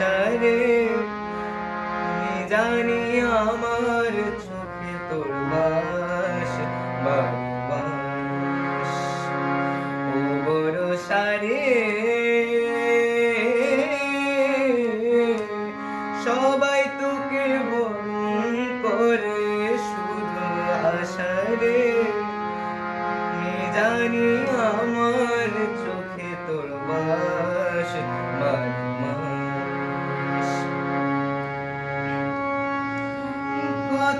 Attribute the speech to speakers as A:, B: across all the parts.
A: আশারে আমি জানি আমার চোখে তোর বাস বাস ও বড় সারে সবাই তোকে বরণ করে শুধু আশারে আমি জানি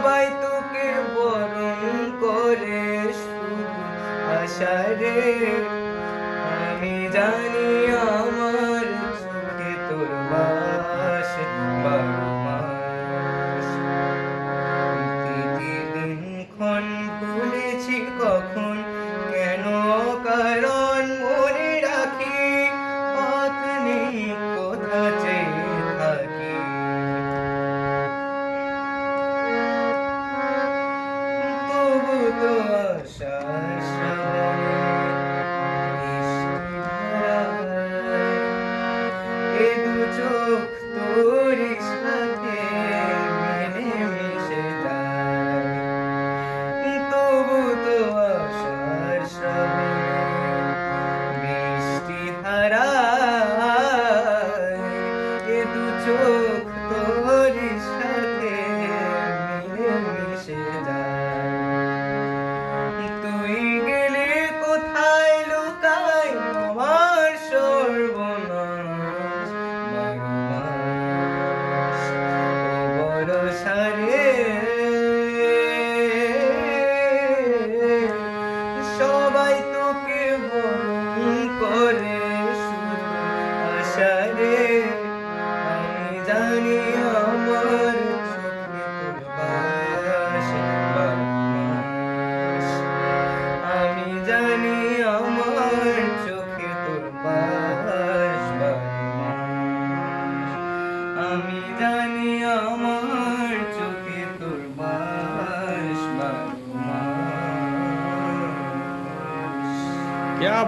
A: সবাই তোকে বরণ করে আশারে আমি জানি আমার চোখে তোর বাস বারো মাস ভুলেছি কখন কেন কারণ দু চোখ তোর
B: Ja, aber